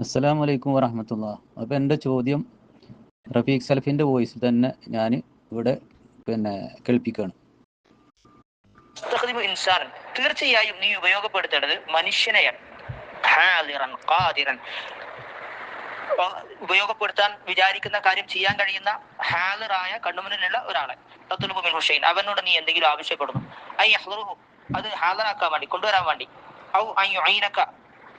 അസ്സലാം അലൈക്കും വറഹമത്തുള്ള. അപ്പോൾ എന്റെ ചോദ്യം റഫീഖ് സലഫിന്റെ വോയിസ് തന്നെ ഞാൻ ഇവിടെ പിന്നെ കേൾപ്പിക്കുകയാണ് തീർച്ചയായും നീ ഉപയോഗപ്പെടുത്തേണ്ടത് മനുഷ്യനെയാണ്. ഉപയോഗപ്പെടുത്താൻ വിചാരിക്കുന്ന കാര്യം ചെയ്യാൻ കഴിയുന്ന ഹാലറായ കണ്ണുമുന്നിലുള്ള ഒരാളെ തത്തുലുബു മിൻ ഹുസൈൻ. അവനോട് നീ എന്തെങ്കിലും ആവശ്യപ്പെടുന്നു? ഐ അത് ഹാലറാക്കാൻ വേണ്ടി കൊണ്ടുവരാൻ വേണ്ടി. ഔ ഐ യുഈനക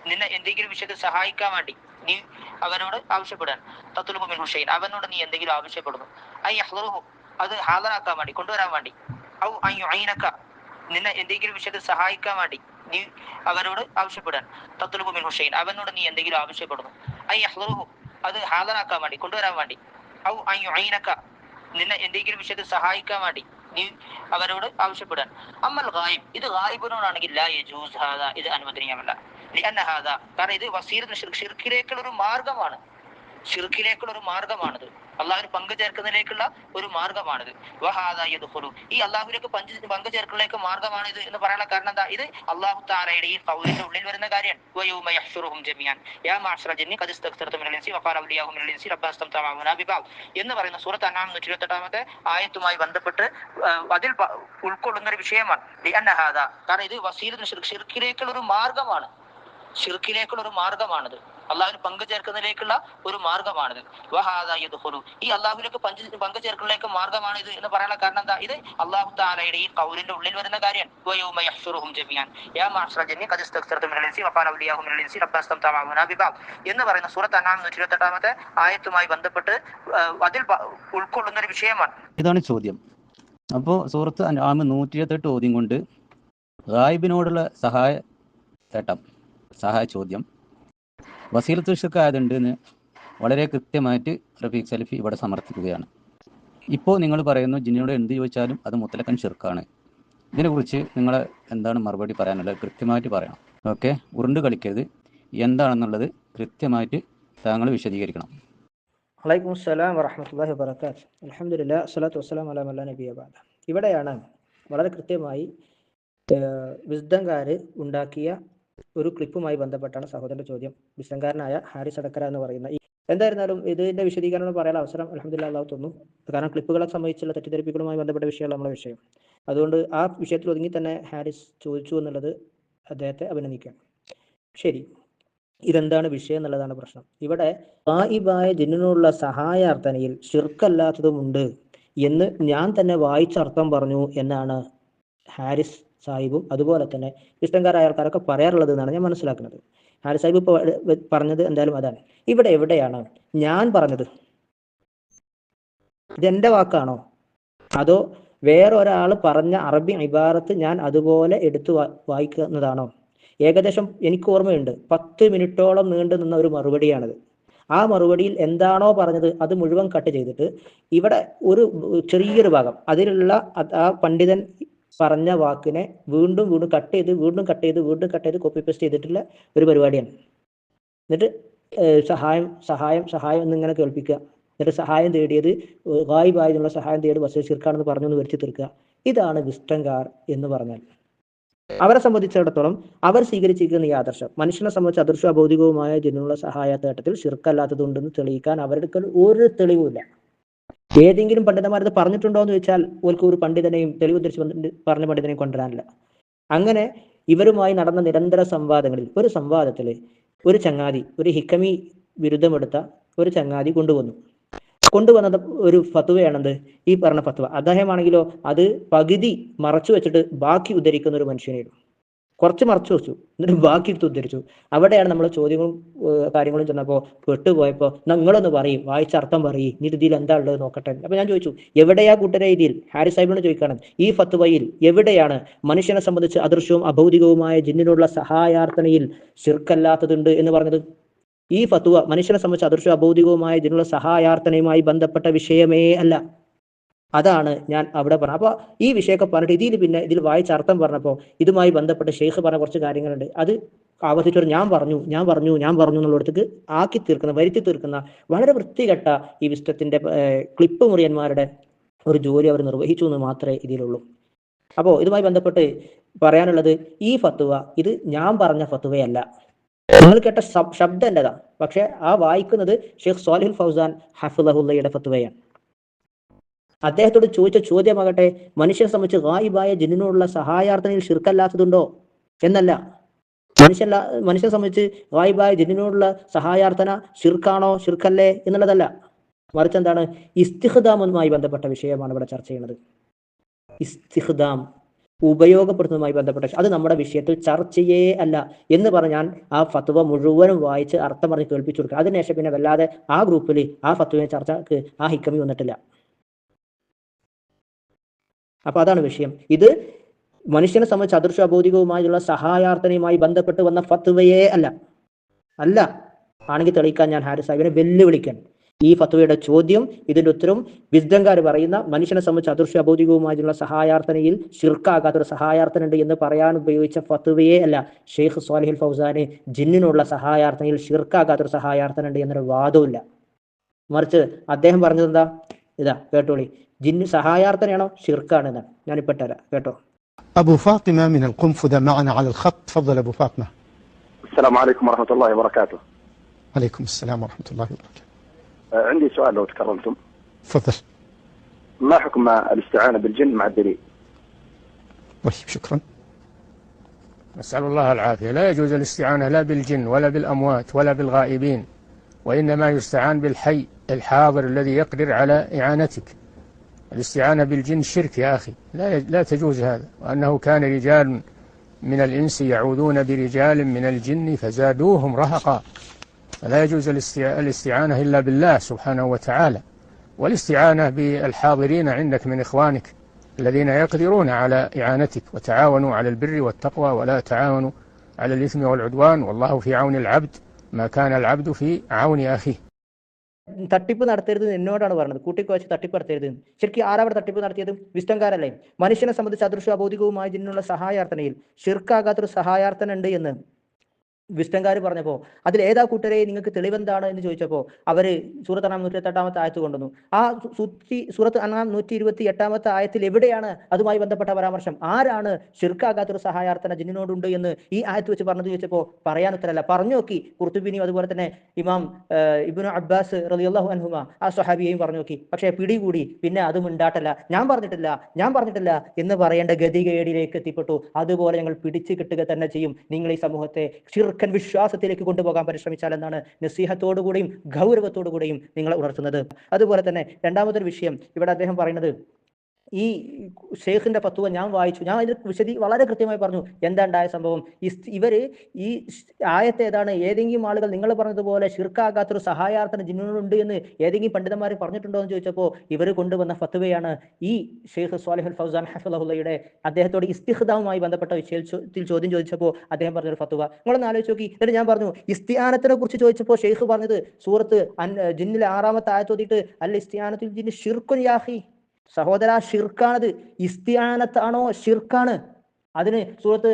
നിന്നെ എന്തെങ്കിലും വിഷയത്തിൽ സഹായിക്കാൻ വേണ്ടി നീ അവനോട് ആവശ്യപ്പെടാൻ. തത്തുലുബു മിൻ ഹുസൈൻ അവനോട് നീ എന്തെങ്കിലും ആവശ്യപ്പെടുന്നു. ഐ യഹ്ദുറുഹു അത് ഹാദറാക്കാൻ വേണ്ടി കൊണ്ടുവരാൻ വേണ്ടി. ഔ ഐ ഐനക്ക നിന്നെ എന്തെങ്കിലും വിഷയത്തിൽ സഹായിക്കാൻ വേണ്ടി നീ അവനോട് ആവശ്യപ്പെടാൻ. തത്തുലുബു മിൻ ഹുസൈൻ അവനോട് നീ എന്തെങ്കിലും ആവശ്യപ്പെടുന്നു. ഐ യഹ്ദുറുഹു അത് ഹാദറാക്കാൻ വേണ്ടി കൊണ്ടുവരാൻ വേണ്ടി. ഔ ഐ ഐനക്ക നിന്നെ എന്തെങ്കിലും വിഷയത്തിൽ സഹായിക്കാൻ വേണ്ടി നീ അവരോട് ആവശ്യപ്പെടാൻ. അമ്മൽ ഗായിബ്. ഇത് ഗായിബിനോടാണെങ്കിൽ ഇത് അനുവദനീയമല്ല. ലിഅന്ന ഹാദ കാരണം ഇത് വസീറിന് ഷിർക്കിലേക്കുള്ള ഒരു മാർഗമാണ്. ഷിർക്കിലേക്കുള്ള ഒരു മാർഗമാണിത്. അള്ളാഹുവിന് പങ്കു ചേർക്കുന്നതിലേക്കുള്ള ഒരു മാർഗമാണിത്. വഹാദ യദ്ഖുലു. ഈ അള്ളാഹുലേക്ക് പഞ്ച് പങ്കു ചേർക്കലിലേക്ക് മാർഗമാണിത് എന്ന് പറയാനുള്ള കാരണം എന്താ? ഇത് അള്ളാഹു താലയുടെ ഈ കൗലിന്റെ ഉള്ളിൽ വരുന്ന കാര്യമാണ്. എന്ന് പറയുന്ന സൂറത്ത് അനാം 128ാമത്തെ ആയത്തുമായി ബന്ധപ്പെട്ട് അതിൽ ഉൾക്കൊള്ളുന്ന ഒരു വിഷയമാണ്. കാരണം ഇത് വസീറിന് ഷിർക്കിലേക്കുള്ള ഒരു മാർഗമാണ്. ഷിർക്കിലേക്കുള്ള ഒരു മാർഗമാണിത്. അള്ളാഹുവിന് പങ്കു ചേർക്കുന്നതിലേക്കുള്ള ഒരു മാർഗമാണിത്. വഹാദായത് യദ്ഖുലു. ഈ അള്ളാഹുലേക്ക് പഞ്ച് പങ്കു ചേർക്കലിലേക്ക് മാർഗമാണിത് എന്ന് പറയാനുള്ള കാരണം എന്താ? ഇത് അള്ളാഹു താലയുടെ ഈ കൗലിന്റെ ഉള്ളിൽ വരുന്ന കാര്യം വയൗമ യഹ്ശുറുഹും ജമിയാൻ യാ മാഅ്ശറ ജന്നി ഖദ് ഇസ്തഗ്തർതു മിനൽ ഇൻസി വഖാല അവലിയാഹു മിനൽ ഇൻസി റബ്ബന അസ്തംതഅ ബിബാൽ എന്ന് പറയുന്ന സൂറത്ത് അനാം 128ാമത്തെ ആയത്തുമായി ബന്ധപ്പെട്ട് അതിൽ ഉൾക്കൊള്ളുന്ന ഒരു വിഷയമാണ്. ഇതാണ് ചോദ്യം. അപ്പോൾ സൂറത്ത് അന്നാമ് നൂറ്റി ഇരുപത്തെട്ട് ചോദ്യം കൊണ്ട് ഗായിബിനോടുള്ള സഹായ തേട്ടം സഹായ ചോദ്യം. വസീലത്ത് ഷിർക്ക് ആയതുണ്ട് എന്ന് വളരെ കൃത്യമായിട്ട് റഫീഖ് സലഫി ഇവിടെ സമർത്ഥിക്കുകയാണ്. ഇപ്പോൾ നിങ്ങൾ പറയുന്നു ജിന്നിനോട് എന്ത് ചോദിച്ചാലും അത് മുത്തലക്കൻ ഷിർക്കാണ് ഇതിനെക്കുറിച്ച് നിങ്ങൾ എന്താണ് മറുപടി പറയാനുള്ളത്? കൃത്യമായിട്ട് പറയണം. ഓക്കെ? ഉരുണ്ട് കളിക്കരുത്. എന്താണെന്നുള്ളത് കൃത്യമായിട്ട് താങ്കൾ വിശദീകരിക്കണം. വലൈക്കും അസ്സലാം വറഹമത്തല്ലാഹി വബർക്കാത്ത് അലഹമില്ല സ്വലാത്തു വസ്സലാം അലാം അല്ലാ നബി അബാദ ഇവിടെയാണ് വളരെ കൃത്യമായി വിസ്ഡംകാർ ഉണ്ടാക്കിയ ഒരു ക്ലിപ്പുമായി ബന്ധപ്പെട്ടാണ് സഹോദരന്റെ ചോദ്യം. വിസ്ഡംകാരനായ ഹാരിസ് അടക്കര എന്ന് പറയുന്ന ഈ എന്തായിരുന്നാലും ഇതിന്റെ വിശദീകരണം പറയാൻ അവസരം അലഹമുല്ല അള്ളാഹു തന്നു. കാരണം ക്ലിപ്പുകളെ സംബന്ധിച്ചുള്ള തെറ്റിദ്ധരിപ്പിക്കലുമായി ബന്ധപ്പെട്ട വിഷയമാണ് നമ്മുടെ വിഷയം. അതുകൊണ്ട് ആ വിഷയത്തിൽ ഒതുങ്ങി തന്നെ ഹാരിസ് ചോദിച്ചു എന്നുള്ളത് അദ്ദേഹത്തെ അഭിനന്ദിക്കാം. ശരി. ഇതെന്താണ് വിഷയം എന്നുള്ളതാണ് പ്രശ്നം. ഇവിടെ വായിബായ ജിന്നിനുള്ള സഹായാർത്ഥനയിൽ ഷിർക്കല്ലാത്തതുമുണ്ട് എന്ന് ഞാൻ തന്നെ വായിച്ച അർത്ഥം പറഞ്ഞു എന്നാണ് ഹാരിസ് സാഹിബും അതുപോലെ തന്നെ ഇഷ്ടംകാരായ ആൾക്കാരൊക്കെ പറയാറുള്ളത് എന്നാണ് ഞാൻ മനസ്സിലാക്കുന്നത്. ഹാരി സാഹിബ് ഇപ്പോൾ പറഞ്ഞത് എന്തായാലും അതാണ്. ഇവിടെ എവിടെയാണ് ഞാൻ പറഞ്ഞത്? ഇതെന്റെ വാക്കാണോ? അതോ വേറെ ഒരാൾ പറഞ്ഞ അറബി ഇബാറത്ത് ഞാൻ അതുപോലെ എടുത്തു വായിക്കുന്നതാണോ? ഏകദേശം എനിക്ക് ഓർമ്മയുണ്ട്. പത്ത് മിനിറ്റോളം നീണ്ടു നിന്ന ഒരു മറുപടിയാണിത്. ആ മറുപടിയിൽ എന്താണോ പറഞ്ഞത് അത് മുഴുവൻ കട്ട് ചെയ്തിട്ട് ഇവിടെ ഒരു ചെറിയൊരു ഭാഗം അതിലുള്ള ആ പണ്ഡിതൻ പറഞ്ഞ വാക്കിനെ വീണ്ടും വീണ്ടും കട്ട് ചെയ്ത് വീണ്ടും കട്ട് ചെയ്ത് വീണ്ടും കട്ട് ചെയ്ത് കോപ്പി പേസ്റ്റ് ചെയ്തിട്ടുള്ള ഒരു പരിപാടിയാണ്. എന്നിട്ട് സഹായം സഹായം സഹായം എന്നിങ്ങനെ കേൾപ്പിക്കുക. എന്നിട്ട് സഹായം തേടിയത് എന്നുള്ള സഹായം തേടി ബസ് ശിർക്കാണെന്ന് പറഞ്ഞു എന്ന് വരുത്തി തീർക്കുക. ഇതാണ് വിസ്റ്റംകാർ എന്ന് പറഞ്ഞാൽ. അവരെ സംബന്ധിച്ചിടത്തോളം അവർ സ്വീകരിച്ചിരിക്കുന്ന ഈ ആദർശം മനുഷ്യനെ സംബന്ധിച്ച് അദൃശ്യ അഭൗതികവുമായ സഹായ സഹായത്തേട്ടത്തിൽ ശിർക്കല്ലാത്തതുണ്ടെന്ന് തെളിയിക്കാൻ അവരുടെ ഒരു തെളിവുമില്ല. ഏതെങ്കിലും പണ്ഡിതന്മാരത് പറഞ്ഞിട്ടുണ്ടോ എന്ന് ചോദിച്ചാൽ ഓർക്ക് ഒരു പണ്ഡിതനെയും തെളിവ് വന്നിട്ട് പറഞ്ഞ പണ്ഡിതനെയും കൊണ്ടുവരാനില്ല. അങ്ങനെ ഇവരുമായി നടന്ന നിരന്തര സംവാദങ്ങളിൽ ഒരു സംവാദത്തിൽ ഒരു ചങ്ങാതി ഒരു ഹിക്കമി ബിരുദമെടുത്ത ഒരു ചങ്ങാതി കൊണ്ടുവന്നു. കൊണ്ടുവന്നത് ഒരു ഫത്വയാണെന്ത്? ഈ പറഞ്ഞ ഫത്വ. അദ്ദേഹമാണെങ്കിലോ അത് പകുതി മറച്ചു വെച്ചിട്ട് ബാക്കി ഉദ്ധരിക്കുന്ന ഒരു മനുഷ്യനായിരുന്നു കുറച്ച് മറച്ചു വെച്ചു. എന്നിട്ട് ബാക്കി എടുത്ത് ഉദ്ധരിച്ചു. അവിടെയാണ് നമ്മൾ ചോദ്യങ്ങളും കാര്യങ്ങളും ചെന്നപ്പോൾ പെട്ടുപോയപ്പോൾ നിങ്ങളൊന്ന് പറയും. വായിച്ച അർത്ഥം പറയും. ഇനി ഇതിൽ എന്താ ഉള്ളത് നോക്കട്ടെ. അപ്പൊ ഞാൻ ചോദിച്ചു എവിടെയാ കൂട്ടരെ ഇതിൽ ഹാരി സാഹിബിനോട് ചോദിക്കണം ഈ ഫത്വയിൽ എവിടെയാണ് മനുഷ്യനെ സംബന്ധിച്ച് അദൃശ്യവും അഭൗതികവുമായ ജിന്നിനുള്ള സഹായാർത്ഥനയിൽ ശിർക്കല്ലാത്തതുണ്ട് എന്ന് പറഞ്ഞത്? ഈ ഫത്വ മനുഷ്യനെ സംബന്ധിച്ച് അദൃശ്യ അഭൗതികവുമായ ഇതിനുള്ള സഹായാർത്ഥനയുമായി ബന്ധപ്പെട്ട വിഷയമേ അല്ല. അതാണ് ഞാൻ അവിടെ പറഞ്ഞത്. അപ്പോൾ ഈ വിഷയമൊക്കെ പറഞ്ഞിട്ട് ഇതിൽ പിന്നെ ഇതിൽ വായിച്ച അർത്ഥം പറഞ്ഞപ്പോൾ ഇതുമായി ബന്ധപ്പെട്ട് ഷെയ്ഖ് പറഞ്ഞ കുറച്ച് കാര്യങ്ങളുണ്ട്. അത് ആവർത്തിച്ചൊരു ഞാൻ പറഞ്ഞു ഞാൻ പറഞ്ഞു ഞാൻ പറഞ്ഞു എന്നുള്ളിടത്തേക്ക് ആക്കി തീർക്കുന്ന വരുത്തി തീർക്കുന്ന വളരെ വൃത്തികെട്ട ഈ വിസ്റ്റത്തിന്റെ ക്ലിപ്പ് മുറിയന്മാരുടെ ഒരു ജോലി അവർ നിർവഹിച്ചു എന്ന് മാത്രമേ ഇതിലുള്ളൂ. അപ്പോൾ ഇതുമായി ബന്ധപ്പെട്ട് പറയാനുള്ളത് ഈ ഫത്തുവ ഇത് ഞാൻ പറഞ്ഞ ഫത്തുവയല്ല നിങ്ങൾ കേട്ട ശബ്- ശബ്ദം എന്റേതാ. പക്ഷെ ആ വായിക്കുന്നത് ഷെയ്ഖ് സോലിഹുൽ ഫൗസാൻ ഹഫുലഹുല്ലയുടെ ഫത്വയാണ്. അദ്ദേഹത്തോട് ചോദിച്ച ചോദ്യമാകട്ടെ മനുഷ്യനെ സംബന്ധിച്ച് ഗായിബായ ജനിനോടുള്ള സഹായാർത്ഥനയിൽ ഷിർക്കല്ലാത്തതുണ്ടോ എന്നല്ല. മനുഷ്യല്ല മനുഷ്യനെ സംബന്ധിച്ച് ഗായിബായ ജനിനോടുള്ള സഹായാർത്ഥന ഷിർക്കാണോ ഷിർക്കല്ലേ എന്നുള്ളതല്ല. മറിച്ച് എന്താണ്? ഇസ്തിഹ്ദാമുമായി ബന്ധപ്പെട്ട വിഷയമാണ് ഇവിടെ ചർച്ച ചെയ്യുന്നത്. ഇസ്തിഹ്ദാം ഉപയോഗപ്പെടുത്തുന്നതുമായി ബന്ധപ്പെട്ട അത് നമ്മുടെ വിഷയത്തിൽ ചർച്ചയേ അല്ല എന്ന് പറഞ്ഞാൽ ആ ഫത്വ മുഴുവനും വായിച്ച് അർത്ഥം പറഞ്ഞ് കേൾപ്പിച്ചു കൊടുക്കുക. അതിനുശേഷം പിന്നെ വല്ലാതെ ആ ഗ്രൂപ്പിൽ ആ ഫത്വയെ ചർച്ചക്ക് ആ ഹിക്കമി വന്നിട്ടില്ല. അപ്പൊ അതാണ് വിഷയം. ഇത് മനുഷ്യനെ സംബന്ധിച്ച് അദൃശ്യ അബോധികവുമായുള്ള സഹായാർത്ഥനയുമായി ബന്ധപ്പെട്ട് വന്ന ഫത്വയേ അല്ല. അല്ല. ആണെങ്കിൽ തെളിയിക്കാൻ ഞാൻ ഹാരിസ് സാഹിബിനെ വെല്ലുവിളിക്കാൻ. ഈ ഫത്വയുടെ ചോദ്യം ഇതിന്റെ ഉത്തരവും വിദ്യങ്കാർ പറയുന്ന മനുഷ്യനെ സംബന്ധിച്ച് അദൃശ്യ ഭൗതികവുമായുള്ള സഹായാർത്ഥനയിൽ ഷിർക്കാകാത്തൊരു സഹായാർത്ഥന ഉണ്ട് എന്ന് പറയാൻ ഉപയോഗിച്ച ഫത്വയെ അല്ല. ഷെയ്ഖ് സ്വാലിഹിൽ ഫൗസാന് ജിന്നിനുള്ള സഹായാർത്ഥനയിൽ ഷിർക്കാകാത്തൊരു സഹായാർത്ഥന ഉണ്ട് എന്നൊരു വാദവുമില്ല. മറിച്ച് അദ്ദേഹം പറഞ്ഞത് എന്താ? ഇതാ കേട്ടോളി. ജിന്ന് സഹായാർത്ഥനയാണോ ഷിർക്കാണ് എന്നാണ് ഞാനിപ്പോ ഇട്ടുതരാം കേട്ടോ أبو فاطمة من القنفذة معنا على الخط تفضل أبو فاطمة السلام عليكم ورحمة الله وبركاته عليكم السلام ورحمة الله وبركاته آه، عندي سؤال لو تكرمتم تفضل ما حكم الاستعانة بالجن مع الدليل طيب شكرا نسأل الله العافية لا يجوز الاستعانة لا بالجن ولا بالأموات ولا بالغائبين وإنما يستعان بالحي الحاضر الذي يقدر على إعانتك الاستعانة بالجن شرك يا أخي. لا, لا تجوز هذا. وأنه كان رجال من الإنس يعوذون برجال من الجن فزادوهم رهقا. فلا يجوز الاستع- الاستعانة إلا بالله سبحانه وتعالى. والاستعانة بالحاضرين عندك من إخوانك الذين يقدرون على إعانتك وتعاونوا على البر والتقوى ولا تعاونوا على الإثم والعدوان. والله في عون العبد ما كان العبد في عون أخيه. തട്ടിപ്പ് നടത്തരുത് എന്ന് എന്നോടാണ് പറഞ്ഞത്. കൂട്ടിക്കുവച്ച് തട്ടിപ്പ് നടത്തരുത്. ശരിക്കും ആരാവിടെ തട്ടിപ്പ് നടത്തിയത്? വിഷ്ടംകാരല്ലേ മനുഷ്യനെ സംബന്ധിച്ച് അദൃശ്യ അബോധികവുമായ ഇതിനുള്ള സഹായാർത്ഥനയിൽ ഷിർക്കാകാത്തൊരു സഹായാർത്ഥന ഉണ്ട് എന്ന്. വിസ്തംകാർ പറഞ്ഞപ്പോൾ അതിൽ ഏതാ കൂട്ടരെ? നിങ്ങൾക്ക് തെളിവെന്താണ്? എന്ന് ചോദിച്ചപ്പോൾ അവർ സൂറത്ത് അനാം നൂറ്റി എട്ടാമത്തെ ആയത്ത് കൊണ്ടുവന്നു. ആ സൂത്തി സൂറത്ത് അനാം നൂറ്റി ഇരുപത്തി എട്ടാമത്തെ ആയത്തിൽ എവിടെയാണ് അതുമായി ബന്ധപ്പെട്ട പരാമർശം? ആരാണ് ഷിർക്കാകാത്തൊരു സഹായാർത്ഥന ജിന്നിനോടുണ്ട് എന്ന് ഈ ആയത്ത് വെച്ച് പറഞ്ഞത് ചോദിച്ചപ്പോൾ പറയാൻ ഉത്തരല്ല. പറഞ്ഞു നോക്കി. കുർത്തുബിനിയും അതുപോലെ തന്നെ ഇമാം ഇബിനു അബ്ബാസ് റളിയല്ലാഹു അൻഹുമ ആ സ്വഹാബിയെയും പറഞ്ഞു നോക്കി. പക്ഷേ പിടികൂടി. പിന്നെ അതും ഉണ്ടാട്ടല്ല ഞാൻ പറഞ്ഞിട്ടില്ല. ഞാൻ പറഞ്ഞിട്ടില്ല എന്ന് പറയേണ്ട ഗതികേടിലേക്ക് എത്തിപ്പെട്ടു. അതുപോലെ ഞങ്ങൾ പിടിച്ചു കിട്ടുക തന്നെ ചെയ്യും. നിങ്ങൾ ഈ സമൂഹത്തെ ഷിർക്കൻ വിശ്വാസത്തിലേക്ക് കൊണ്ടുപോകാൻ പരിശ്രമിച്ചാൽ എന്നാണ് നസീഹത്തോടുകൂടിയും ഗൗരവത്തോടുകൂടിയും നിങ്ങളെ ഉണർത്തുന്നത്. അതുപോലെ തന്നെ രണ്ടാമതൊരു വിഷയം ഇവിടെ അദ്ദേഹം പറയുന്നത് ഈ ഷെയ്ഖിന്റെ പത്തുവ ഞാൻ വായിച്ചു. ഞാൻ അതിന്റെ വിശദീ വളരെ കൃത്യമായി പറഞ്ഞു. എന്താ ഉണ്ടായ സംഭവം ഇവർ ഈ ആയത്തെ ഏതാണ്? ഏതെങ്കിലും ആളുകൾ നിങ്ങൾ പറഞ്ഞതുപോലെ ഷിർക്കാകാത്തൊരു സഹായാർത്ഥന ജിന്നുണ്ട് എന്ന് ഏതെങ്കിലും പണ്ഡിതന്മാർ പറഞ്ഞിട്ടുണ്ടോ എന്ന് ചോദിച്ചപ്പോൾ ഇവർ കൊണ്ടുവന്ന ഫത്തുവയാണ് ഈ ഷെയ്ഖ് സ്വാലിഹുൽ ഫൗസാൻ ഹഫുലഹുല്ലയുടെ അദ്ദേഹത്തോട് ഇസ്തിഹ്ദാവുമായി ബന്ധപ്പെട്ട വിഷയത്തിൽ ചോദ്യം ചോദിച്ചപ്പോൾ അദ്ദേഹം പറഞ്ഞൊരു ഫത്തുവ നിങ്ങളൊന്ന് ആലോചിച്ച് നോക്കി എന്നിട്ട് ഞാൻ പറഞ്ഞു ഇസ്തിയാനത്തിനെ കുറിച്ച് ചോദിച്ചപ്പോൾ ഷെയ്ഖ് പറഞ്ഞത് സൂറത്ത് ജിന്നിലെ ആറാമത്തെ ആയത്തോതിട്ട് അല്ല ഇസ്തിയാനത്തിൽ ജിന്ന് ഷിർക്കുൻ യാഹി. സഹോദര ഷിർക്കാണത് ഇസ്തിയാനത്താണോ? ഷിർക്കാണ് അതിന് സൂറത്ത്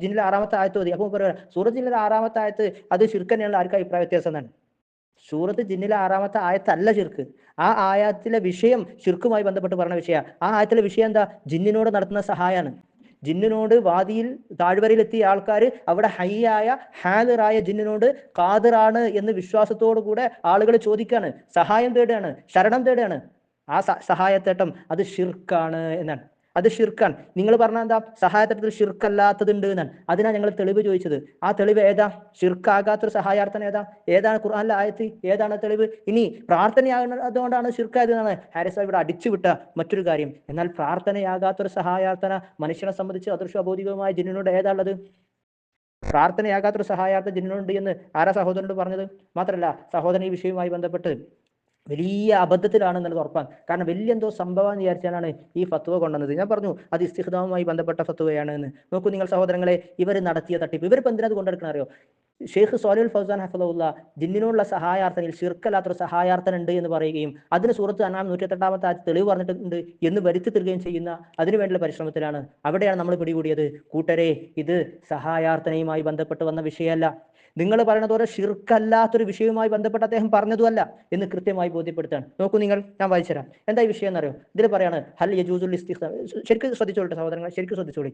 ജിന്നിലെ ആറാമത്തെ ആയത്ത് മതി അപ്പോൾ പറയാം സൂറത്ത് ജിന്നിലെ ആറാമത്തെ ആയത്ത് അത് ഷിർക്ക് തന്നെയുള്ള ആർക്കും അഭിപ്രായ വ്യത്യാസം തന്നെ സൂറത്ത് ജിന്നിലെ ആറാമത്തെ ആയത്തല്ല ഷിർക്ക്. ആ ആയത്തിലെ വിഷയം ഷിർക്കുമായി ബന്ധപ്പെട്ട് പറഞ്ഞ വിഷയ. ആ ആയത്തിലെ വിഷയം എന്താ? ജിന്നിനോട് നടത്തുന്ന സഹായമാണ് ജിന്നിനോട് വാദിയിൽ താഴ്വരയിലെത്തിയ ആൾക്കാർ അവിടെ ഹയ്യായ ഹാദിറായ ജിന്നിനോട് കാതിറാണ് എന്ന് വിശ്വാസത്തോടു കൂടെ ആളുകൾ ചോദിക്കാണ്. സഹായം തേടുകയാണ് ശരണം തേടുകയാണ്. ആ സഹായത്തേട്ടം അത് ഷിർക്കാണ് എന്നാണ്. അത് ഷിർക്കാണ് നിങ്ങൾ പറഞ്ഞ എന്താ? സഹായത്തേട്ടത്തിൽ ഷിർക്കല്ലാത്തതുണ്ട് എന്നാണ്. അതിനാ ഞങ്ങൾ തെളിവ് ചോദിച്ചത്. ആ തെളിവ് ഏതാ? ഷിർക്കാകാത്തൊരു സഹായാർത്ഥന ഏതാ? ഏതാണ് ഖുർആനിലെ ആയത്ത്? ഏതാണ് തെളിവ്? ഇനി പ്രാർത്ഥനയാകുന്നതുകൊണ്ടാണ് ഷിർക്കായത് എന്നാണ്. ഹാരിസ് ഇവിടെ അടിച്ചുവിട്ട മറ്റൊരു കാര്യം. എന്നാൽ പ്രാർത്ഥനയാകാത്തൊരു സഹായാർത്ഥന മനുഷ്യനെ സംബന്ധിച്ച് അദൃശ്യ അബോധികമായ ഉള്ളത് പ്രാർത്ഥനയാകാത്തൊരു സഹായാർത്ഥ ജിന്നിനുണ്ട് എന്ന് ആരാ സഹോദരനോട് പറഞ്ഞത്? മാത്രല്ല സഹോദരൻ ഈ വിഷയവുമായി ബന്ധപ്പെട്ട് വലിയ അബദ്ധത്തിലാണ് എന്നുള്ളത് ഉറപ്പാണ്. കാരണം വലിയ എന്തോ സംഭവം എന്ന് വിചാരിച്ചാണ് ഈ ഫത്വ കൊണ്ടുവന്നത്. ഞാൻ പറഞ്ഞു അത് ഇസ്തിഹ്ദാവുമായി ബന്ധപ്പെട്ട ഫത്വയാണ് എന്ന്. നോക്കൂ നിങ്ങൾ സഹോദരങ്ങളെ ഇവർ നടത്തിയ തട്ടിപ്പ് ഇവരിപ്പോൾ എന്തിനത് കൊണ്ടെടുക്കണം അറിയോ? ഷെയ്ഖ് സോലുൽ ഫൗസാൻ ഹഫദുല്ല ജിന്നിനോടുള്ള സഹായാർത്ഥനയിൽ ഷിർക്കല്ലാത്തൊരു സഹായാർത്ഥന ഉണ്ട് എന്ന് പറയുകയും അതിന് സൂറത്ത് അനാം നൂറ്റെട്ടാമത്തെ ആ തെളിവ് പറഞ്ഞിട്ടുണ്ട് എന്ന് വരുത്തി തീർക്കുകയും ചെയ്യുന്ന അതിനുവേണ്ടിയുള്ള പരിശ്രമത്തിലാണ്. അവിടെയാണ് നമ്മൾ പിടികൂടിയത്. കൂട്ടരെ ഇത് സഹായാർത്ഥനയുമായി ബന്ധപ്പെട്ട് വന്ന വിഷയമല്ല. നിങ്ങൾ പറയുന്നത് പോലെ ഷിർക്കല്ലാത്തൊരു വിഷയവുമായി ബന്ധപ്പെട്ട് അദ്ദേഹം പറഞ്ഞതുമല്ല എന്ന് കൃത്യമായി ബോധ്യപ്പെടുത്താണ് നോക്കൂ നിങ്ങൾ ഞാൻ വായിച്ചുതരാം എന്താ ഈ വിഷയം എന്നറിയോ? ഇതിൽ പറയാണ് ഹൽ യജൂസുൽ ഇസ്തിഖ്ദാം ശരിക്കും ശ്രദ്ധിച്ചോളട്ടെ സഹോദരങ്ങൾ ശരിക്കും ശ്രദ്ധിച്ചോളി.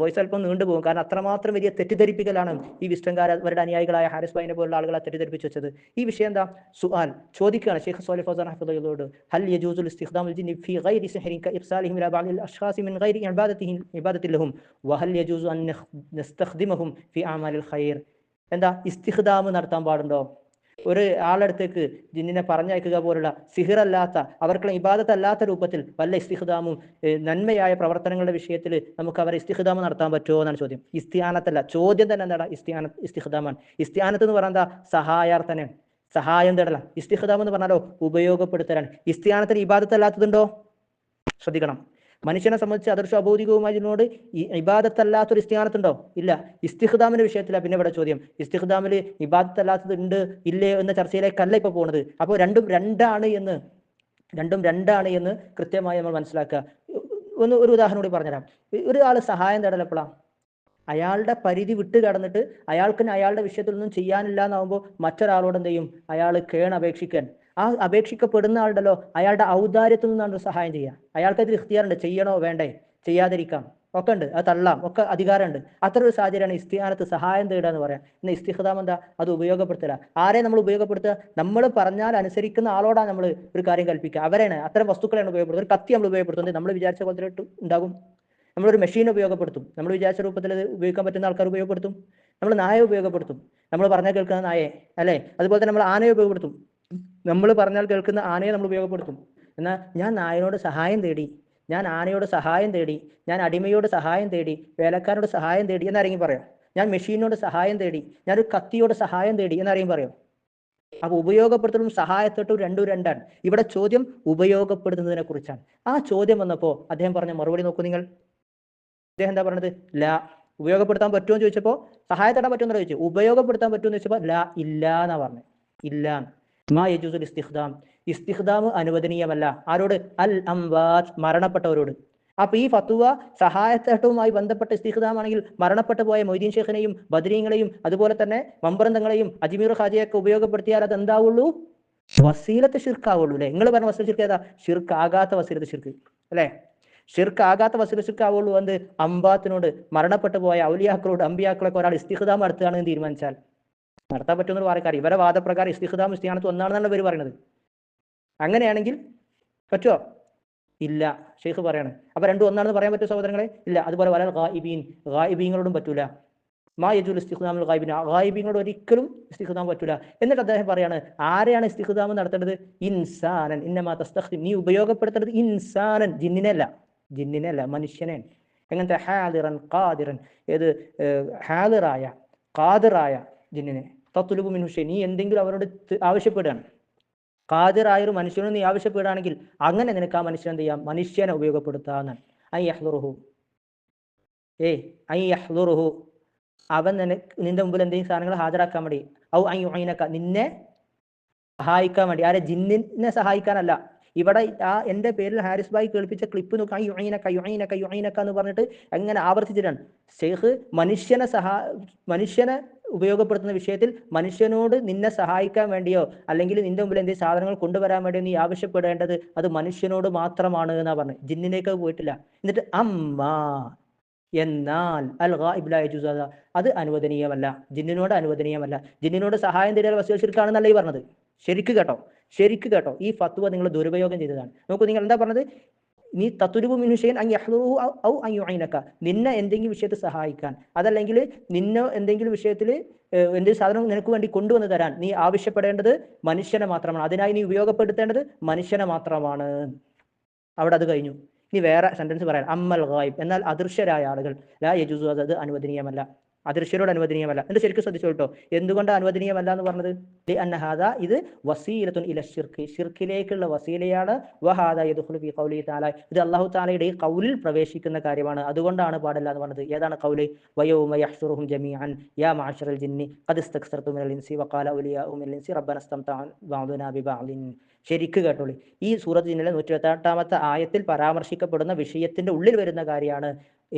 വോയിസ് അല്പം നീണ്ടുപോകും കാരണം അത്രമാത്രം വലിയ തെറ്റിദ്ധരിപ്പിക്കലാണ് ഈ വിസ്റ്റംകാർ അവരുടെ അനുയായികളായ ഹാരിസ് ബൈനെ പോലുള്ള ആളുകളെ തെറ്റിദ്ധരിപ്പിച്ച് വെച്ചത്. ഈ വിഷയം എന്താ? സുആൽ ചോദിക്കുകയാണ് ഷെയ്ഖ് സോലി ഫൗസാൻ അഹമ്മദോട് ഹൽ യജൂസുൽ ഇബാദത്തിഹിം ഇബാദത്തി ലഹും. വഹൽ യജൂസു അൻ നസ്തഖ്ദിമഹും ഫി അമാലിൽ ഖൈർ. എന്താ? ഇസ്തിഹദാമ് നടത്താൻ പാടുണ്ടോ? ഒരു ആളടുത്തേക്ക് ജിന്നിനെ പറഞ്ഞയക്കുക പോലുള്ള സിഹിറല്ലാത്ത അവർക്കുള്ള ഇബാദത്തല്ലാത്ത രൂപത്തിൽ വല്ല ഇസ്തിഹദാമും നന്മയായ പ്രവർത്തനങ്ങളുടെ വിഷയത്തിൽ നമുക്ക് അവരെ ഇസ്തിഹദാമ് നടത്താൻ പറ്റുമോ എന്നാണ് ചോദ്യം. ഇസ്തിയാനത്തല്ല ചോദ്യം തന്നെ എന്താണ് ഇസ്തിയാന ഇസ്തിഖ്ദാമാണ്. ഇസ്തിയാനത്ത് എന്ന് പറഞ്ഞാൽ എന്താ? സഹായാർത്ഥന. സഹായം തേടല. ഇസ്തിഹദാം എന്ന് പറഞ്ഞാലോ? ഉപയോഗപ്പെടുത്തലാണ്. ഇസ്തിയാനത്തിന് ഇബാദത്തല്ലാത്തതുണ്ടോ? ശ്രദ്ധിക്കണം. മനുഷ്യനെ സംബന്ധിച്ച് അദർശ അബൗദികവുമായതിനോട് ഈ ഇബാദത്തല്ലാത്തൊരു ഇസ്തിഹാനത്തുണ്ടോ? ഇല്ല. ഇസ്തിഹ്ദാമിന്റെ വിഷയത്തിലാണ് പിന്നെ ഇവിടെ ചോദ്യം. ഇസ്തിഹ്ദാമിൽ ഇബാദത്തല്ലാത്തത് ഉണ്ട് ഇല്ലേ എന്ന ചർച്ചയിലേക്കല്ല ഇപ്പൊ പോണത്. അപ്പോൾ രണ്ടും രണ്ടാണ് എന്ന് രണ്ടും രണ്ടാണ് എന്ന് കൃത്യമായി നമ്മൾ മനസ്സിലാക്കുക. ഒന്ന് ഒരു ഉദാഹരണം കൂടി പറഞ്ഞുതരാം. ഒരു ആൾ സഹായം തേടലപ്പോഴാണ് അയാളുടെ പരിധി വിട്ട് കടന്നിട്ട് അയാൾക്ക് അയാളുടെ വിഷയത്തിൽ ഒന്നും ചെയ്യാനില്ല എന്നാകുമ്പോൾ മറ്റൊരാളോട് എന്ത് ചെയ്യും? അയാൾ കേൺ അപേക്ഷിക്കാൻ ആ അപേക്ഷിക്കപ്പെടുന്ന ആളുണ്ടല്ലോ അയാളുടെ ഔദാര്യത്തിൽ നിന്നാണ് സഹായം ചെയ്യുക. അയാൾക്ക് അതിൽ ഇഖ്തിയാറുണ്ട് ചെയ്യണോ വേണ്ടേ? ചെയ്യാതിരിക്കാം. ഒക്കെ ഉണ്ട്. അത് തള്ളാം. ഒക്കെ അധികാരമുണ്ട്. അത്ര ഒരു സാഹചര്യമാണ് ഇസ്തിഹാനത്ത് സഹായം തേടുക എന്ന് പറയാം. ഇന്ന് ഇസ്തിഹദാം എന്താ? അത് ഉപയോഗപ്പെടുത്തുക. ആരെ നമ്മൾ ഉപയോഗപ്പെടുത്തുക? നമ്മൾ പറഞ്ഞാൽ അനുസരിക്കുന്ന ആളോടാ നമ്മൾ ഒരു കാര്യം കൽപ്പിക്കുക. അവരാണ് അത്തരം വസ്തുക്കളാണ് ഉപയോഗപ്പെടുത്തുന്നത് ഒരു കത്തി നമ്മൾ ഉപയോഗപ്പെടുത്തുന്നത് നമ്മൾ വിചാരിച്ച പോലത്തെ ഉണ്ടാകും. നമ്മളൊരു മെഷീൻ ഉപയോഗപ്പെടുത്തും. നമ്മൾ വിചാരിച്ച രൂപത്തിൽ അത് ഉപയോഗിക്കാൻ പറ്റുന്ന ആൾക്കാർ ഉപയോഗപ്പെടുത്തും. നമ്മൾ നായ ഉപയോഗപ്പെടുത്തും. നമ്മൾ പറഞ്ഞാൽ കേൾക്കുന്ന നായയെ. അല്ലേ? അതുപോലെ തന്നെ നമ്മൾ ആനയെ ഉപയോഗപ്പെടുത്തും. നമ്മൾ പറഞ്ഞാൽ കേൾക്കുന്ന ആനയെ നമ്മൾ ഉപയോഗപ്പെടുത്തും. എന്നാൽ ഞാൻ നായനോട് സഹായം തേടി ഞാൻ ആനയോട് സഹായം തേടി ഞാൻ അടിമയോട് സഹായം തേടി വേലക്കാരനോട് സഹായം തേടി എന്നാരെങ്കിലും പറയാം. ഞാൻ മെഷീനോട് സഹായം തേടി ഞാനൊരു കത്തിയോട് സഹായം തേടി എന്നാരെയും പറയാം. അപ്പൊ ഉപയോഗപ്പെടുത്തലും സഹായത്തോട്ടും രണ്ടും രണ്ടാണ്. ഇവിടെ ചോദ്യം ഉപയോഗപ്പെടുത്തുന്നതിനെ കുറിച്ചാണ്. ആ ചോദ്യം വന്നപ്പോ അദ്ദേഹം പറഞ്ഞ മറുപടി നോക്കൂ നിങ്ങൾ. അദ്ദേഹം എന്താ പറഞ്ഞത്? ലാ. ഉപയോഗപ്പെടുത്താൻ പറ്റുമോ എന്ന് ചോദിച്ചപ്പോൾ സഹായത്തേടാൻ പറ്റുമെന്ന് ചോദിച്ചു. ഉപയോഗപ്പെടുത്താൻ പറ്റുമെന്ന് ചോദിച്ചപ്പോൾ ലാ ഇല്ല എന്നാ പറഞ്ഞത്. ഇല്ല മാ യജൂസുൽ ഇസ്തിഖ്ദാം. ഇസ്തിഖ്ദാം അനുവദനീയമല്ല. ആരോട്? അൽ അംവാത് മരണപ്പെട്ടവരോട്. അപ്പൊ ഈ ഫത്തുവ സഹായത്തേട്ടവുമായി ബന്ധപ്പെട്ട ഇസ്തിഖ്ദാം ആണെങ്കിൽ മരണപ്പെട്ടു പോയ മൊയ്തീൻ ഷെയ്ഖിനെയും ബദരീങ്ങളെയും അതുപോലെ തന്നെ മമ്പറന്തങ്ങളെയും അജ്മീർ ഹാജിയൊക്കെ ഉപയോഗപ്പെടുത്തിയാൽ അത് എന്താവുള്ളൂ? വസീലത്ത് ഷിർക്കാവുള്ളൂ അല്ലെ? നിങ്ങൾ പറഞ്ഞ വസീല ഷിർക്ക് ഏതാ? ഷിർക്ക് ആകാത്ത വസീലത്ത് ഷിർക്ക് അല്ലെ? ഷിർക്ക് ആകാത്ത വസീല ഷിർക്കാവുള്ളൂ എന്ത്? അമ്പാത്തിനോട് മരണപ്പെട്ടു പോയ ഔലിയാക്കളോട് അമ്പിയാക്കളൊക്കെ ഒരാൾ ഇസ്തിഖ്ദാം നടത്തുകയാണെന്ന് തീരുമാനിച്ചാൽ. നടത്താൻ പറ്റുമെന്ന് പറയക്കാർ ഇവരെ വാദപ്രകാരം ഇസ്തിഹദാം ഇസ്തിഹാനത്ത് ഒന്നാണെന്നാണ് ഇവർ പറയുന്നത് അങ്ങനെയാണെങ്കിൽ പറ്റുമോ ഇല്ല. ഷെയ്ഖ് പറയാണ്. അപ്പൊ രണ്ടും ഒന്നാണെന്ന് പറയാൻ പറ്റുമോ സഹോദരങ്ങളെ? ഇല്ല. അതുപോലെ വല ഗായിബീൻ ഗായിബീങ്ങളോടും പറ്റൂല. മാ യജുൽ ഇസ്തിഖ്ദാമുൽ ഗായിബിൻ ഗായിബീങ്ങളോട് ഒരിക്കലും ഇസ്തിഖ്ദാം പറ്റൂല. എന്നിട്ട് അദ്ദേഹം പറയാണ് ആരെയാണ് ഇസ്തിഖ്ദാം നടത്തേണ്ടത്? ഇൻസാനൻ. ഇന്നമാ തസ്തഖ്ദിം നീ ഉപയോഗപ്പെടുത്തേണ്ടത് ഇൻസാനൻ. ജിന്നിനല്ല. ജിന്നിനല്ല മനുഷ്യനെ. എങ്ങനത്തെ? ഹാദിറൻ ഖാദിറൻ. ഏത് ഹാദിറായ ഖാദിറായ ജിന്നിനെ. തത്തുലുബു മിനുഷ്യ നീ എന്തെങ്കിലും അവരോട് ആവശ്യപ്പെടുകയാണ്. ഖാദിറായ ഒരു മനുഷ്യനോട് നീ ആവശ്യപ്പെടുകയാണെങ്കിൽ അങ്ങനെ നിനക്ക് ആ മനുഷ്യൻ എന്ത് ചെയ്യാം? മനുഷ്യനെ ഉപയോഗപ്പെടുത്താന്നാണ് ഐ യഹ്ലുറുഹു ഏയ് ഐ യഹ്ലുറുഹു അവൻ നിനക്ക് നിന്റെ മുമ്പിൽ എന്തെങ്കിലും സാധനങ്ങൾ ഹാജരാക്കാൻ വേണ്ടി. ഔ ഐ ഐനക്ക നിന്നെ സഹായിക്കാൻ വേണ്ടി. ആരെ? ജിന്നിനെ സഹായിക്കാനല്ല. ഇവിടെ ആ എന്റെ പേരിൽ ഹാരിസ് ബായി കേൾപ്പിച്ച ക്ലിപ്പ് നോക്കാം യുഐനക്ക യുഐനക്ക യുഐനക്ക എന്ന് പറഞ്ഞിട്ട് എങ്ങനെ ആവർത്തിച്ചിട്ടാണ്. ഷെയ്ഖ് മനുഷ്യനെ സഹാ മനുഷ്യനെ ഉപയോഗപ്പെടുത്തുന്ന വിഷയത്തിൽ മനുഷ്യനോട് നിന്നെ സഹായിക്കാൻ വേണ്ടിയോ അല്ലെങ്കിൽ നിന്റെ മുമ്പിൽ എന്തെങ്കിലും സാധനങ്ങൾ കൊണ്ടുവരാൻ വേണ്ടിയോ നീ ആവശ്യപ്പെടേണ്ടത് അത് മനുഷ്യനോട് മാത്രമാണ് എന്നാ പറഞ്ഞത്. ജിന്നിലേക്ക് പോയിട്ടില്ല. എന്നിട്ട് അമ്മ എന്നാൽ അൽ ഗായിബ് ലാ യജൂസ് അത് അനുവദനീയമല്ല. ജിന്നിനോട് അനുവദനീയമല്ല. ജിന്നിനോട് സഹായം തരാൻ വസീൽ ശിർക്കാണെന്നല്ല ഈ പറഞ്ഞത്. ശരിക്ക് കേട്ടോ. ശരിക്ക് കേട്ടോ ഈ ഫത്വ നിങ്ങൾ ദുരുപയോഗം ചെയ്തതാണ്. നോക്കൂ നിങ്ങൾ എന്താ പറഞ്ഞത്? നീ തത്തുരുബു മിനുഷ്യൻ അങ് യഹ്ലുഹു ഔ- അങ് നിന്നെ എന്തെങ്കിലും വിഷയത്തിൽ സഹായിക്കാൻ അതല്ലെങ്കിൽ നിന്നെ എന്തെങ്കിലും വിഷയത്തിൽ എന്തെങ്കിലും സാധനം നിനക്ക് വേണ്ടി കൊണ്ടുവന്ന് തരാൻ നീ ആവശ്യപ്പെടേണ്ടത് മനുഷ്യനെ മാത്രമാണ്. അതിനായി നീ ഉപയോഗപ്പെടുത്തേണ്ടത് മനുഷ്യനെ മാത്രമാണ്. അവിടെ അത് കഴിഞ്ഞു. ഇനി വേറെ സെന്റൻസ് പറയാം. അമ്മൽ ഗായിബ് എന്നാൽ അദൃശ്യരായ ആളുകൾ. ലാ യജുസു അത് അനുവദനീയമല്ല. അദൃശ്യരോട് അനുവദനീയമല്ല. എന്നിട്ട് ശരിക്കും ശ്രദ്ധിച്ചു കേട്ടോ എന്തുകൊണ്ട് അനുവദനീയമല്ല എന്ന് പറഞ്ഞത്? ലി അന്ന ഹാദ ഇത് വസീലത്തുൻ ഇല ഷിർക്ക് ഷിർക്കിലേക്കുള്ള വസീലയാണ്. വഹാദ യദ്ഖുലു ഫീ ഖൗലി തആല. ഇത് അല്ലാഹു തആലയുടെ ഈ ഖൗലിൽ പ്രവേശിക്കുന്ന കാര്യമാണ്. അതുകൊണ്ടാണ് പാടില്ല എന്ന് പറഞ്ഞത്. ഏതാണ് ഖൗൽ? വയൗമ യഹ്ശുറുഹും ജമീഅൻ. യാ മഅശറൽ ജിന്നി. ഖദ് ഇസ്തക്സർതു മിനൽ ഇൻസി വഖാല ഔലിയാഉ മിനൽ ഇൻസി റബ്ബന ഇസ്തംതഅ ബഅദുനാ ബിബഅദിൻ ശരിക്ക് കേട്ടോളി. ഈ സൂറത്ത് ജിന്നിലെ നൂറ്റി എട്ടാമത്തെ ആയത്തിൽ പരാമർശിക്കപ്പെടുന്ന വിഷയത്തിന്റെ ഉള്ളിൽ വരുന്ന കാര്യമാണ്.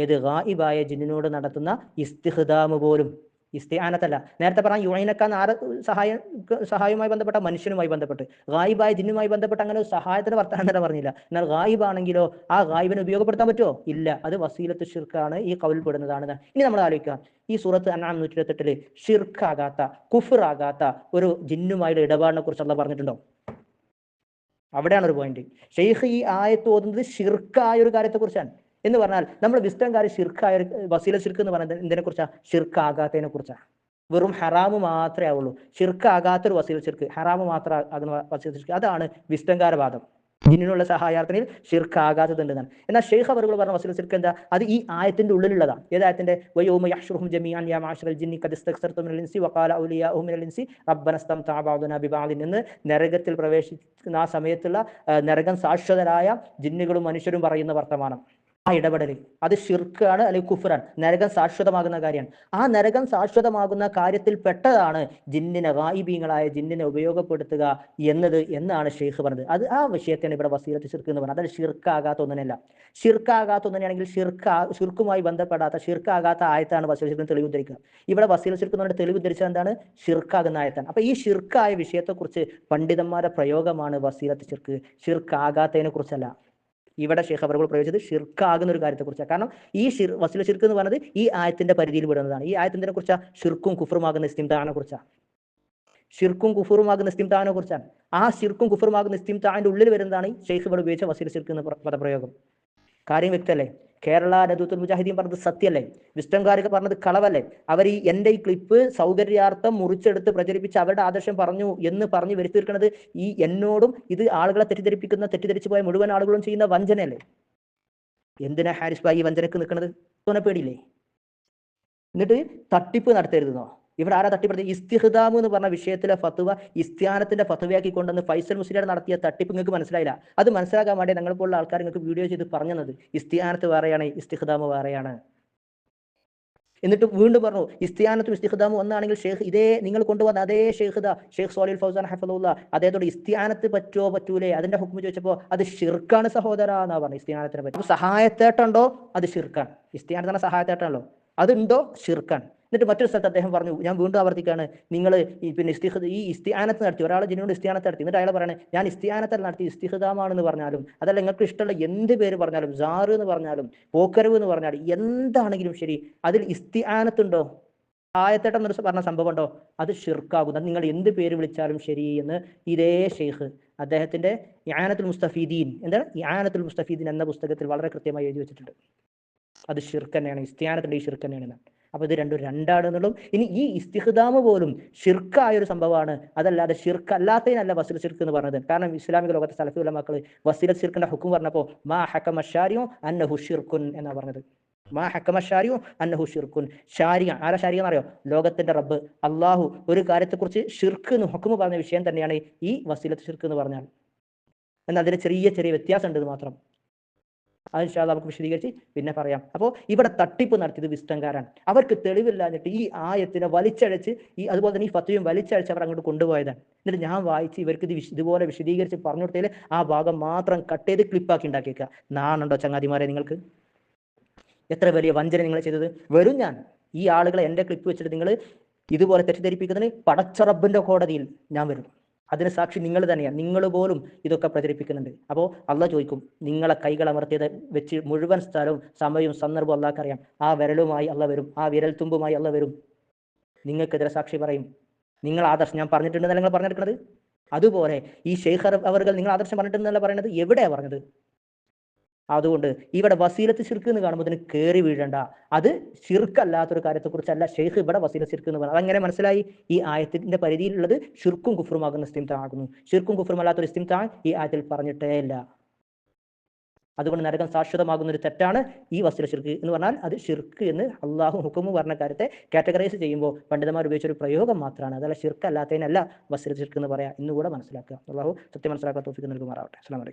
ഏത് ഗായിബായ ജിന്നിനോട് നടത്തുന്ന ഇസ്തിഹ്ദാമ് പോലും. ഇസ്തിയാനത്തല്ല നേരത്തെ പറഞ്ഞ യുഐനക്കാന്ന് ആറ് സഹായ സഹായവുമായി ബന്ധപ്പെട്ട മനുഷ്യനുമായി ബന്ധപ്പെട്ട്. ഗായിബായ ജിന്നുമായി ബന്ധപ്പെട്ട് അങ്ങനെ ഒരു സഹായത്തിന് വർത്തമാനം തന്നെ പറഞ്ഞില്ല. എന്നാൽ ഗായിബാണെങ്കിലോ ആ ഗായിബിനെ ഉപയോഗപ്പെടുത്താൻ പറ്റുമോ? ഇല്ല. അത് വസീലത്ത് ഷിർക്കാണ് ഈ കൗൽപ്പെടുന്നതാണ് ഇനി നമ്മൾ ആലോചിക്കുക ഈ സൂറത്ത് അന്നാം നൂറ്റി ഇരുപത്തെട്ടിൽ ഷിർക്കാകാത്ത കുഫറാകാത്ത ഒരു ജിന്നുമായുടെ ഇടപാടിനെ കുറിച്ച് അല്ല പറഞ്ഞിട്ടുണ്ടോ? അവിടെയാണ് ഒരു പോയിന്റ് ഷെയ്ഖ് ഈ ആയത്ത് ഓതുന്നത് ഷിർക്കായ ഒരു കാര്യത്തെ കുറിച്ചാണ് എന്ന് പറഞ്ഞാൽ നമ്മൾ വിസ്തംകാരി ഷിർക്കായ ഒരു വസീല ഷിർക്ക് എന്ന് പറയുന്നത് എന്തിനെ കുറിച്ചാണ് കുറിച്ചാ? ഷിർക്കാകാത്തതിനെ കുറിച്ചാണ് വെറും ഹറാമ് മാത്രമേ ആവുള്ളൂ. ഷിർക്കാകാത്തൊരു വസീല ഷിർക്ക് ഹറാമ് മാത്രം ആകുന്ന വസീല ഷിർക്ക് അതാണ് വിസ്തംകാര വാദം ജിന്നിനുള്ള സഹായാർത്ഥനയിൽ ഷിർക്കാകാത്തതുണ്ടെന്നാണ് എന്നാൽ ഷെയ്ഖ് അവറുകൾ പറഞ്ഞ വസീല ഷിർക്ക് എന്താ? അത് ഈ ആയത്തിന്റെ ഉള്ളിലുള്ളതാണ് ഏതായത്തിന്റെ വയോമ യഹ്ഷുറുഹും ജമീഅൻ യാ മാഅശറൽ ജിന്നി ഖദ് ഇസ്തക്സർതു മിനൽ ഇൻസി വഖാല ഔലിയാഉ മിനൽ ഇൻസി റബ്ബന സ്തംതഅ ബഅദുനാ ബിബഅദിൻ എന്ന് നരകത്തിൽ പ്രവേശിക്കുന്ന ആ സമയത്തുള്ള നരകം സാക്ഷരരായ ജിന്നുകളും മനുഷ്യരും പറയുന്ന വർത്തമാനം. ആ ഇടപെടൽ അത് ഷിർക്കാണ് അല്ലെങ്കിൽ കുഫറാണ്. നരകം ശാശ്വതമാകുന്ന കാര്യമാണ്. ആ നരകം ശാശ്വതമാകുന്ന കാര്യത്തിൽ പെട്ടതാണ് ജിന്നിനെ ഗായിബീങ്ങളായ ജിന്നിനെ ഉപയോഗപ്പെടുത്തുക എന്നത് എന്നാണ് ഷെയ്ഖ് പറഞ്ഞത്. അത് ആ വിഷയത്തെയാണ് ഇവിടെ വസീലത്ത് ഷിർക്ക് എന്ന് പറഞ്ഞത്. അത് ഷിർക്കാകാത്ത ഒന്നിനല്ല. ഷിർക്കാകാത്ത ഒന്നിനാണെങ്കിൽ ഷിർക്ക ഷിർക്കുമായി ബന്ധപ്പെടാത്ത ഷിർക്കാകാത്ത ആയത്താണ് വസീൽ ഷിർക്ക് തെളിവ് ഉദ്ധരിക്കുക ഇവിടെ വസീൽ ഷിർക്ക് എന്ന് പറഞ്ഞിട്ട് തെളിവ് ഉദ്ധരിച്ചത് എന്താണ്? ഷിർക്കാകുന്ന ആയത്താണ്. അപ്പൊ ഈ ഷിർക്കായ വിഷയത്തെക്കുറിച്ച് പണ്ഡിതന്മാരുടെ പ്രയോഗമാണ് വസീലത്ത് ഷിർക്ക് ഷിർക്കാകാത്തതിനെ കുറിച്ചല്ല ഇവിടെ ഷെയ്ഖ് അബ്രഹുൾ പ്രയോഗിച്ചത് ഷിർക്കാകുന്ന ഒരു കാര്യത്തെക്കുറിച്ചാണ്. കാരണം ഈ ഷിർ വസുല ഷിർക്ക് എന്ന് പറയുന്നത് ഈ ആയത്തിന്റെ പരിധിയിൽ പെടുന്നതാണ് ഈ ആയത്തിനെ കുറിച്ചാണ് ഷിർക്കും കുഫറുമാകുന്ന ഇസ്തിംതാനെ കുറിച്ചാണ് ഷിർക്കും കുഫറുമാകുന്ന ഇസ്തിംതാനെ കുറിച്ചാണ് ആ ഷിർക്കും കുഫറുമാകുന്ന ഇസ്തിംതാന്റെ ഉള്ളിൽ വരുന്നതാണ് ഷെയ്ഖ് ഇവിടെ ഉപയോഗിച്ച വസീൽ ഷിർക്ക് എന്ന പ്ര- പദപ്രയോഗം. കാര്യം വ്യക്തമല്ലേ? കേരള നേതൃത്വം മുജാഹിദീൻ പറഞ്ഞത് സത്യല്ലേ? വിസ്റ്റംകാരിക പറഞ്ഞത് കളവല്ലേ? അവർ ഈ എന്റെ ഈ ക്ലിപ്പ് സൗകര്യാർത്ഥം മുറിച്ചെടുത്ത് പ്രചരിപ്പിച്ച് അവരുടെ ആദർശം പറഞ്ഞു എന്ന് പറഞ്ഞ് വരുത്തി തീർക്കുന്നത് ഈ എന്നോടും ഇത് ആളുകളെ തെറ്റിദ്ധരിപ്പിക്കുന്ന തെറ്റിദ്ധരിച്ചു പോയ മുഴുവൻ ആളുകളും ചെയ്യുന്ന വഞ്ചനയല്ലേ? എന്തിനാ ഹാരിസ് ഭായി വഞ്ചനക്ക് നിൽക്കുന്നത്? പേടിയില്ലേ എന്നിട്ട് തട്ടിപ്പ് നടത്തരുതെന്നോ? ഇവിടെ ആരാ തട്ടിപ്പെടുത്തി ഇസ്തിഹദാമു എന്ന് പറഞ്ഞ വിഷയത്തിലെ ഫത്തുവ ഇസ്ത്യാനത്തിന്റെ ഫത്തുവയാക്കി കൊണ്ടുവന്ന് ഫൈസൽ മുസ്ലിയുടെ നടത്തിയ തട്ടിപ്പ് നിങ്ങൾക്ക് മനസ്സിലായില്ല. അത് മനസ്സിലാക്കാൻ വേണ്ടി ഞങ്ങളെ പോലുള്ള ആൾക്കാർ നിങ്ങൾക്ക് വീഡിയോ ചെയ്ത് പറഞ്ഞത് ഇസ്തിയാനത്ത് വേറെയാണ് ഇസ്തിഹദാമ് വേറെയാണ്. എന്നിട്ട് വീണ്ടും പറഞ്ഞു ഇസ്തിയാനത്തും ഇസ്തിഹദാമും ഒന്നാണെങ്കിൽ ഷെയ്ഖ് ഇതേ നിങ്ങൾ കൊണ്ടുവന്ന അതേ ഷെയ്ഖ്ദ ഷെയ്ഖ് സോലിൽ ഫൗസാൻ ഹഫലുള്ള അദ്ദേഹത്തോട് ഇസ്തിയാനത്ത് പറ്റുമോ പറ്റൂലേ? അതിന്റെ ഹുക്മ ചോദിച്ചപ്പോൾ അത് ഷിർക്കാണ് സഹോദര എന്നാ പറഞ്ഞു ഇസ്തിയാനത്തിനെ പറ്റി. സഹായത്തേട്ടുണ്ടോ അത് ഷിർക്കാണ് ഇസ്തിയാനത്തിന് സഹായത്തേട്ടാണല്ലോ അതുണ്ടോ? ഷിർക്കാൻ എന്നിട്ട് മറ്റൊരു സ്ഥലത്ത് അദ്ദേഹം പറഞ്ഞു ഞാൻ വീണ്ടും ആവർത്തിക്കാണ് നിങ്ങൾ ഈ പിന്നെ ഇസ്തിഹ് ഈ ഇസ്തിയാനത്ത് നടത്തി ഒരാൾ ജനിയോട് ഇസ്തിയാനത്ത് നടത്തി. എന്നിട്ട് അയാൾ പറയണേ ഞാൻ ഇസ്തിയാനത്തിൽ നടത്തി ഇസ്തിഹദാമാണെന്ന് പറഞ്ഞാലും അതല്ല നിങ്ങൾക്ക് ഇഷ്ടമുള്ള എന്ത് പേര് പറഞ്ഞാലും ജാറ് എന്ന് പറഞ്ഞാലും പോക്കരവ് എന്ന് പറഞ്ഞാലും എന്താണെങ്കിലും ശരി അതിൽ ഇസ്തിയാനത്തുണ്ടോ ആയത്തേട്ടം എന്നൊരു പറഞ്ഞ സംഭവം ഉണ്ടോ? അത് ഷിർക്കാകും അത് നിങ്ങൾ എന്ത് പേര് വിളിച്ചാലും ശരി എന്ന് ഇതേ ഷെയ്ഖ് അദ്ദേഹത്തിന്റെ യാനത്തുൽ മുസ്തഫീദീൻ എന്താണ്? യാനത്തുൽ മുസ്തഫീദീൻ എന്ന പുസ്തകത്തിൽ വളരെ കൃത്യമായി എഴുതി വെച്ചിട്ടുണ്ട്. അത് ഷിർക്ക് തന്നെയാണ് ഇസ്തിയാനത്തിന്റെ ഈ ഷിർക്ക് തന്നെയാണ്. എന്നാണ്. അപ്പൊ ഇത് രണ്ടും രണ്ടാണ് എന്നുള്ളതും ഇനി ഈ ഇസ്തിഹ്ദാമ് പോലും ഷിർക്കായ ഒരു സംഭവമാണ്. അതല്ലാതെ ഷിർക്ക് അല്ലാത്തതിനല്ല വസീല ഷിർക്ക് എന്ന് പറഞ്ഞത്. കാരണം ഇസ്ലാമിക ലോകത്തെ സലഫി ഉലമാക്കൾ വസീല ഷിർക്കിന്റെ ഹുക്കും പറഞ്ഞപ്പോ മാ ഹക്കമ ഷാരിയോ അന്നഹു ഷിർക്കുൻ എന്നാ പറഞ്ഞത്. മാ ഹക്കമ ഷാരിയോ അന്നഹു ഷിർക്കുൻ ഷാരിയ ആരാ ഷാരിയ എന്നറിയോ? ലോകത്തിന്റെ റബ്ബ്. അള്ളാഹു ഒരു കാര്യത്തെക്കുറിച്ച് ഷിർക്ക് എന്ന് ഹുക്കും പറഞ്ഞ വിഷയം തന്നെയാണ് ഈ വസീലത്ത് ഷിർക്ക് എന്ന് പറഞ്ഞാൽ. എന്നാൽ അതിന് ചെറിയ ചെറിയ വ്യത്യാസം ഉണ്ട് എന്ന് മാത്രം. അത് ഇൻഷാ അല്ലാ നമുക്ക് വിശദീകരിച്ച് പിന്നെ പറയാം. അപ്പോൾ ഇവിടെ തട്ടിപ്പ് നടത്തിയത് വിസ്തംകാരാണ്. അവർക്ക് തെളിവില്ലാഞ്ഞിട്ട് ഈ ആയത്തിനെ വലിച്ചഴച്ച് ഈ അതുപോലെ തന്നെ ഈ ഫത്വയും വലിച്ചഴച്ച് അവർ അങ്ങോട്ട് കൊണ്ടുപോയതാണ്. എന്നിട്ട് ഞാൻ വായിച്ച് ഇവർക്ക് ഇത് ഇതുപോലെ വിശദീകരിച്ച് പറഞ്ഞു കൊടുത്തതിൽ ആ ഭാഗം മാത്രം കട്ട് ചെയ്ത് ക്ലിപ്പാക്കി ഉണ്ടാക്കിയേക്കുക. നാണുണ്ടോ ചങ്ങാതിമാരെ നിങ്ങൾക്ക്? എത്ര വലിയ വഞ്ചന നിങ്ങൾ ചെയ്തത്? വരും ഞാൻ. ഈ ആളുകളെ എന്റെ ക്ലിപ്പ് വെച്ചിട്ട് നിങ്ങൾ ഇതുപോലെ തെറ്റിദ്ധരിപ്പിക്കുന്നതിന് പടച്ചറബിന്റെ കോടതിയിൽ ഞാൻ വരും അതിന് സാക്ഷി നിങ്ങൾ തന്നെയാണ് നിങ്ങൾ പോലും ഇതൊക്കെ പ്രചരിപ്പിക്കുന്നുണ്ട്. അപ്പോൾ അള്ളാഹ് ചോദിക്കും നിങ്ങളെ കൈകൾ അമർത്തിയത് വെച്ച് മുഴുവൻ സ്ഥലവും സമയവും സന്ദർഭവും അള്ളാഹ് അറിയാം. ആ വിരലുമായി അള്ള വരും ആ വിരൽ തുമ്പുമായി അള്ള വരും. നിങ്ങൾക്കെതിരെ സാക്ഷി പറയും. നിങ്ങൾ ആദർശം ഞാൻ പറഞ്ഞിട്ടുണ്ടെന്നല്ല നിങ്ങൾ പറഞ്ഞെടുക്കുന്നത് അതുപോലെ ഈ ഷെയ്ഖർ അവർ നിങ്ങൾ ആദർശം പറഞ്ഞിട്ടുണ്ടെന്നല്ല പറയുന്നത്? എവിടെയാണ് പറഞ്ഞത്? അതുകൊണ്ട് ഇവിടെ വസീലത്ത് ശിർക്ക് എന്ന് കാണുമ്പോൾ അതിന് കയറി വീഴണ്ട. അത് ശിർക്കല്ലാത്തൊരു കാര്യത്തെക്കുറിച്ചല്ല ഷെയ്ഖ് ഇവിടെ വസീല ശിർക്ക് എന്ന് പറയുന്നത്. അതങ്ങനെ മനസ്സിലായി? ഈ ആയത്തിന്റെ പരിധിയിലുള്ളത് ഷിർക്കും കുഫറുമാകുന്ന ഇസ്തിംതാ ആകുന്നു ഷിർക്കും കുഫറും അല്ലാത്തൊരു ഇസ്തിംതാ ഈ ആയത്തിൽ പറഞ്ഞിട്ടേ ഇല്ല. അതുകൊണ്ട് നരകം ശാശ്വതമാകുന്ന ഒരു തെറ്റാണ് ഈ വസ്തുല ഷിർക്ക് എന്ന് പറഞ്ഞാൽ അത് ഷിർക്ക് എന്ന് അള്ളാഹു ഹുക്കുമു പറഞ്ഞ കാര്യത്തെ കാറ്റഗറൈസ് ചെയ്യുമ്പോൾ പണ്ഡിതന്മാർ ഉപയോഗിച്ച ഒരു പ്രയോഗം മാത്രമാണ് അതല്ല ഷിർക്ക് അല്ലാത്തതിനല്ല വസ്തുല ഷിർക്ക് എന്ന് പറയാം. ഇന്നുകൂടെ മനസ്സിലാക്കുക. അള്ളാഹു സത്യം മനസ്സിലാക്കാൻ തോഫിക്ക് നൽകുമാറാവട്ടെ. അസ്സാം വലൈക്കും